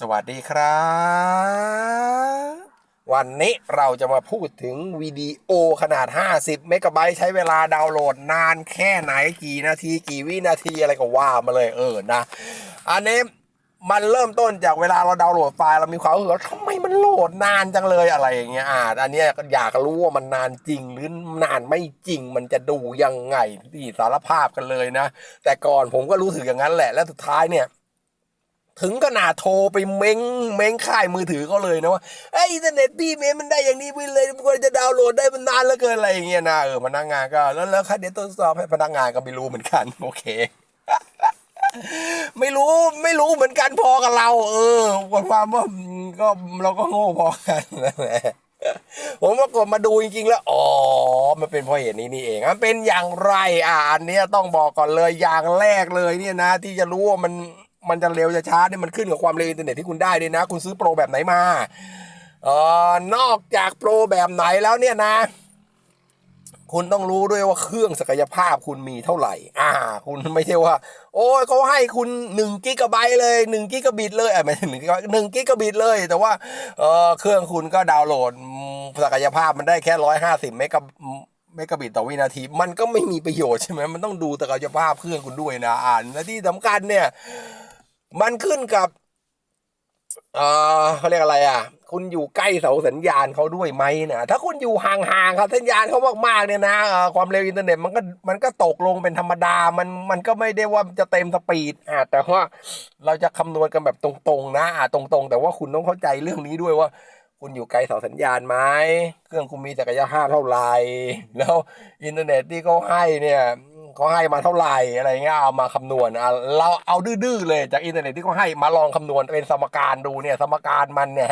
สวัสดีครับ วันนี้เราจะมาพูดถึงวิดีโอขนาด 50 เมกะไบต์ใช้เวลาดาวน์โหลดนานแค่ไหนกี่นาที กี่วินาทีอะไรก็ว่ามาเลยเออนะ อันนี้มันเริ่มต้นจากเวลาเราดาวน์โหลดไฟล์เรามีความรู้สึกว่าทำไมมันโหลดนานจังเลยอะไรอย่างเงี้ยอ่าอันนี้ก็อยากรู้ว่ามันนานจริงหรือนานไม่จริงมันจะดูยังไงที่สารภาพกันเลยนะ แต่ก่อนผมก็รู้สึกอย่างนั้นแหละและสุดท้ายเนี่ย ถึงขนาดโทรไปเม้งเม้งค่ายมือถือเขาเลยนะว่าไอ้อินเทอร์เน็ตพี่เม้งมันได้อย่างนี้ไปเลยควรจะดาวน์โหลดได้มันนานเหลือเกินอะไรอย่างเงี้ยนะเออพนักงานก็แล้วแล้วค่าเดี๋ยวตรวจสอบให้พนักงานก็ไม่รู้เหมือนกัน โอเค ไม่รู้ไม่รู้เหมือนกันพอกับเรา เออความว่าก็เราก็โง่พอกันนั่นแหละผมปรากฏมาดูจริงๆแล้ว อ๋อ มันเป็นเพราะเหตุนี้นี่เองมันเป็นอย่างไร อะอันเนี้ยต้องบอกก่อนเลยอย่างแรกเลยเนี่ยนะ ที่จะรู้ว่ามัน มันจะเร็วจะช้าเนี่ยมันขึ้นกับความเร็วอินเทอร์เน็ตที่คุณได้ด้วยนะ คุณซื้อโปรแบบไหนมาเออนอกจากโปรแบบไหนแล้วเนี่ยนะ คุณต้องรู้ด้วยว่าเครื่องศักยภาพคุณมีเท่าไหร่ อ่า คุณไม่ใช่ว่า โอ้ยเขาให้คุณหนึ่งกิกะไบต์เลยหนึ่งกิกะบิตเลยอะไม่ใช่หนึ่งกิกะหนึ่งกิกะบิตเลย แต่ว่าเออเครื่องคุณก็ดาวน์โหลดศักยภาพมันได้แค่ร้อยห้าสิบเมกะเมกะบิตต่อวินาที มันก็ไม่มีประโยชน์ใช่ไหมมันต้องดูศักยภาพเครื่องคุณด้วยนะอ่านและที่สำคัญเนี่ย มันขึ้นกับเออเขาเรียกอะไรอะ คุณอยู่ใกล้เสาสัญญาณเขาด้วยไหมนะถ้าคุณอยู่ห่างๆครับสัญญาณเขามากๆเนี่ยนะเอ่อความเร็วอินเทอร์เน็ตมันก็มันก็ตกลงเป็นธรรมดา มันมันก็ไม่ได้ว่าจะเต็มสปีดอะแต่ว่าเราจะคำนวณกันแบบตรงๆ นะอะตรงๆ แต่ว่าคุณต้องเข้าใจเรื่องนี้ด้วยว่า คุณอยู่ไกลเสาสัญญาณไหมเครื่องคุณมีศักยภาพเท่าไหร่แล้วอินเทอร์เน็ตที่เขาให้เนี่ย เขาให้มาเท่าไหร่อะไรเงี้ยเอามาคำนวณอะเราเอาดื้อๆเลยจากอินเทอร์เน็ตที่เขาให้มาลองคำนวณเป็นสมการดูเนี่ย สมการมันเนี่ย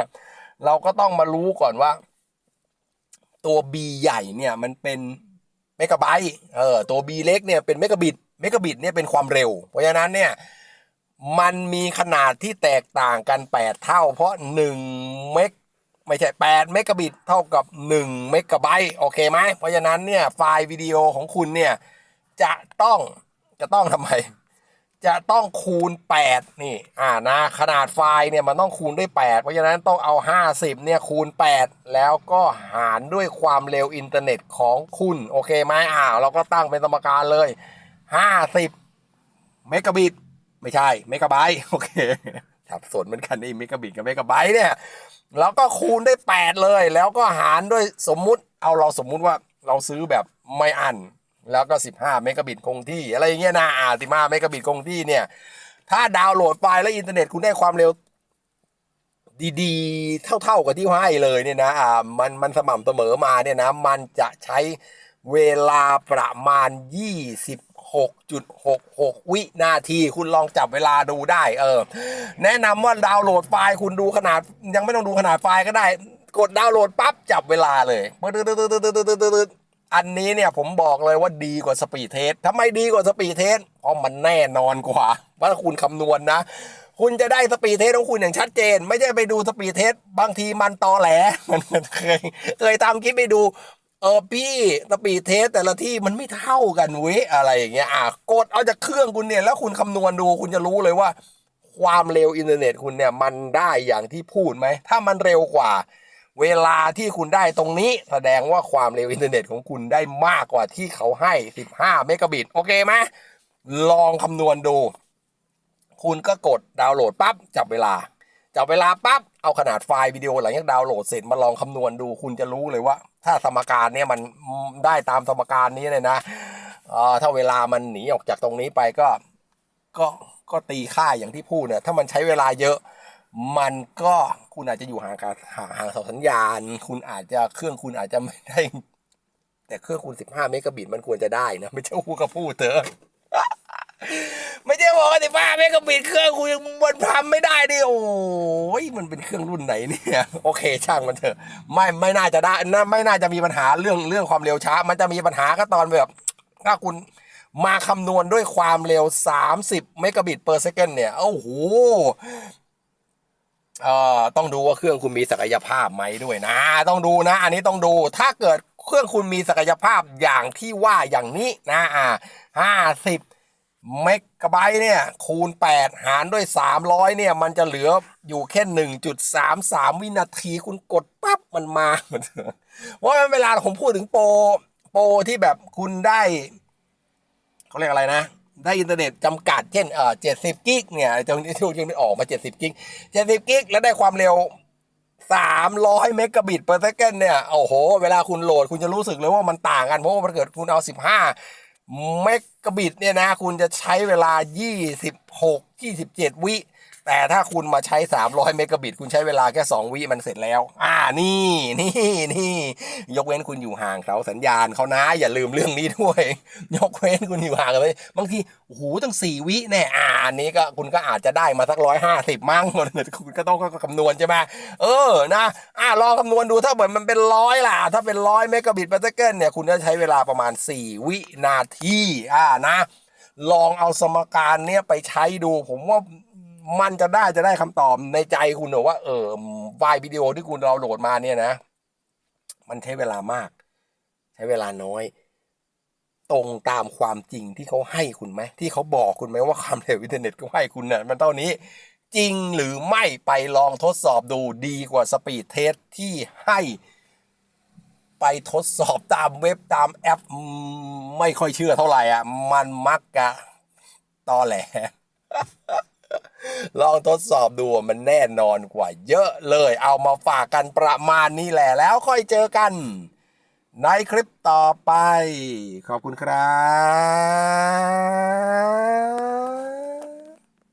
เราก็ต้องมารู้ก่อนว่า ตัว B ใหญ่เนี่ยมันเป็นเมกะไบต์เออตัว B เล็กเนี่ยเป็นเมกะบิตเมกะบิตเนี่ยเป็นความเร็ว เพราะฉะนั้นเนี่ยมันมีขนาดที่แตกต่างกัน 8 เท่า เพราะ1เมกไม่ใช่ 8 เมกะบิตเท่ากับ 1 เมกะไบต์โอเคไหมเพราะฉะนั้นเนี่ยไฟล์วิดีโอของคุณเนี่ย จะต้องจะต้องทำไม จะต้องคูณ 8 นี่ อ่านะขนาดไฟล์เนี่ยมันต้องคูณด้วย 8 เพราะฉะนั้นต้องเอา 50 เนี่ยคูณ 8 แล้วก็หารด้วยความเร็วอินเทอร์เน็ตของคุณ โอเคไหมอ่าเราก็ตั้งเป็นสมการเลย 50 เมกะบิต ไม่ใช่ เมกะไบต์โอเคสับสนเหมือนกันนี่เมกะบิตกับเมกะไบต์เนี่ยแล้วก็คูณด้ 8 เลย แล้วก็หารด้วยสมมุติเอาเราสมมุติว่าเราซื้อแบบไม่อัน แล้วก็ 15 เมกะบิตคงที่ อะไรอย่างเงี้ยนะอ่า15เมกะบิตคงที่เนี่ย ถ้าดาวน์โหลดไฟล์แล้วอินเทอร์เน็ตคุณได้ความเร็ว ดีๆ เท่าๆกับที่ให้เลยเนี่ยนะอ่ามันมันสม่ำเสมอมาเนี่ยนะ มันจะใช้เวลาประมาณ26.66 วินาทีคุณลองจับเวลาดูได้ เออ แนะนำว่าดาวน์โหลดไฟล์คุณดูขนาด ยังไม่ต้องดูขนาดไฟล์ก็ได้ กดดาวน์โหลดปั๊บจับเวลาเลยปึ๊ดๆๆๆๆๆ อันนี้เนี่ยผมบอกเลยว่าดีกว่าสปีดเทสทำไมดีกว่าสปีดเทสเพราะมันแน่นอนกว่าว่าคุณคำนวณนะ คุณจะได้สปีดเทสของคุณอย่างชัดเจน ไม่ใช่ไปดูสปีดเทสบางทีมันตอแหลมันเคยเคยตามคลิปไปดูเออพี่สปีดเทสแต่ละที่มันไม่เท่ากันเว้ยอะไรอย่างเงี้ยอะกดเอาจากเครื่องคุณเนี่ยแล้วคุณคำนวณดูคุณจะรู้เลยว่า ความเร็วอินเทอร์เน็ตคุณเนี่ยมันได้อย่างที่พูดไหมถ้ามันเร็วกว่า เวลาที่คุณได้ตรงนี้แสดงว่าความเร็วอินเทอร์เน็ตของคุณได้มากกว่าที่เขาให้ 15 เมกะบิต โอเคไหมลองคำนวณดู คุณก็กดดาวน์โหลดปั๊บจับเวลา จับเวลาปั๊บ เอาขนาดไฟล์วิดีโอหลังจากดาวน์โหลดเสร็จมาลองคำนวณดู คุณจะรู้เลยว่า ถ้าสมการเนี่ยมันได้ตามสมการนี้เลยนะอ่อถ้าเวลามันหนีออกจากตรงนี้ไปก็ก็ก็ตีค่าอย่างที่พูดเนี่ยถ้ามันใช้เวลาเยอะ มันก็ คุณอาจจะอยู่ห่างกับห่างห่างเสาสัญญาณ คุณอาจจะเครื่องคุณอาจจะไม่ได้ แต่เครื่องคุณ15เมกะบิตมันควรจะได้นะ ไม่ใช่พูดก็พูดเถอะไม่ใช่บอกว่า15เมกะบิตเครื่องคุณยังมันทำไม่ได้ดิโอ้ยมันเป็นเครื่องรุ่นไหนเนี่ยโอเค ช่างมันเถอะ ไม่ไม่น่าจะได้น่าไม่น่าจะมีปัญหาเรื่องเรื่องความเร็วช้า มันจะมีปัญหาก็ตอนแบบถ้าคุณมาคำนวณด้วยความเร็ว 30 เมกะบิตเปอร์เซกันเนี่ย โอ้โห เอ่อต้องดูว่าเครื่องคุณมีศักยภาพไหมด้วยนะ ต้องดูนะ อันนี้ต้องดูถ้าเกิดเครื่องคุณมีศักยภาพอย่างที่ว่าอย่างนี้นะอ่าห้าสิบเมกะไบต์เนี่ย คูณ 8 หารด้วย 300 เนี่ย มันจะเหลืออยู่แค่ 1.33 วินาทีคุณกดปั๊บ มันมาเพราะฉะนั้นเวลาผมพูดถึงโปร โปรที่แบบคุณได้ เขาเรียกอะไรนะ ได้อินเทอร์เน็ตจำกัดเช่นเอ่อ70กิกเนี่ยจงที่ที่มันออกมา70กิกเจ็ดสิบกิกแล้วได้ความเร็วสามร้อยเมกะบิตเปอร์เซกันเนี่ยโอ้โห เวลาคุณโหลดคุณจะรู้สึกเลยว่ามันต่างกัน เพราะว่ามันเกิดคุณเอาสิบห้าเมกะบิตเนี่ยนะ คุณจะใช้เวลา 26 27 วิ แต่ถ้าคุณมาใช้ 300 เมกะบิต คุณใช้เวลาแค่ 2 วิมันเสร็จแล้ว อ่านี่นี่นี่ยกเว้นคุณอยู่ห่างเสาสัญญาณเขานะอย่าลืมเรื่องนี้ด้วย ยกเว้นคุณอยู่ห่างกันเลยบางทีโอ้โหตั้ง 4 วิแน่อ่าอันนี้ก็คุณก็อาจจะได้มาสักร้อยห้าสิบมั้งคุณก็ต้องคำนวณใช่ไหมเออนะอ่าลองคำนวณดูถ้าเหมือนมันเป็นร้อยล่ะ ถ้าเป็นร้อยเมกะบิตเปอร์เซกันเนี่ยคุณจะใช้เวลาประมาณ 4 วินาทีอ่านะ ลองเอาสมการเนี้ยไปใช้ดูผมว่า มันจะได้จะได้คำตอบในใจคุณหรอว่า เออไฟล์วิดีโอที่คุณเราโหลดมาเนี่ยนะ มันใช้เวลามาก ใช้เวลาน้อย ตรงตามความจริงที่เขาให้คุณไหมที่เขาบอกคุณไหมว่าความเร็วอินเทอร์เน็ตเขาให้คุณน่ะมันเท่านี้ จริงหรือไม่ไปลองทดสอบดูดีกว่าสปีดเทสที่ให้ไปทดสอบตามเว็บตามแอป ไม่ค่อยเชื่อเท่าไหร่อะ มันมักกะตอแหล ลองทดสอบดูมันแน่นอนกว่าเยอะเลย เอามาฝากกันประมาณนี้แหละแล้วค่อยเจอกัน ในคลิปต่อไป ขอบคุณครับ